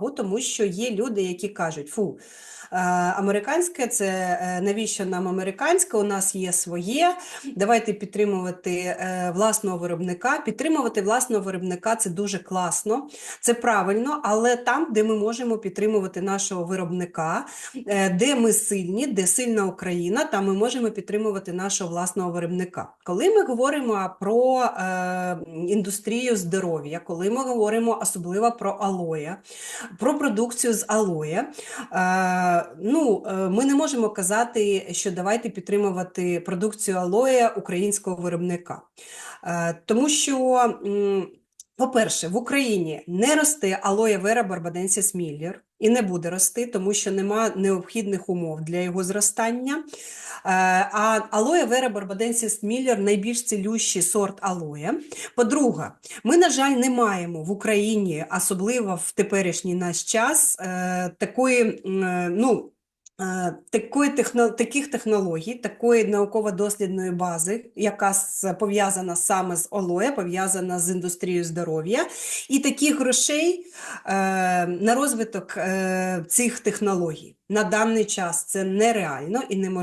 увагу, тому що є люди, які кажуть, фу. е, Американське це е, навіщо нам американське? У нас є своє. Давайте підтримувати е, власного виробника. Підтримувати власного виробника це дуже класно, це правильно, але там, де ми можемо підтримувати нашого виробника, де ми сильні, де сильна Україна, там ми можемо підтримувати нашого власного виробника. Коли ми говоримо про індустрію здоров'я, коли ми говоримо особливо про алоє, про продукцію з алоє, е, ну, е, ми не можемо казати, що давайте підтримувати продукцію алоє українського виробника. Е, тому що. По-перше, в Україні не росте алоє вера барбаденсіс міллер і не буде рости, тому що нема необхідних умов для його зростання. Е, А алоє вера барбаденсіс міллер найбільш цілющий сорт алоє. По-друге, ми, на жаль, не маємо в Україні, особливо в теперішній наш час, е, такої, е, ну, такої техно, таких технологій, такої науково-дослідної бази, яка пов'язана саме з алоє, пов'язана з індустрією здоров'я, і таких грошей е, на розвиток е, цих технологій на даний час це нереально і неможливо.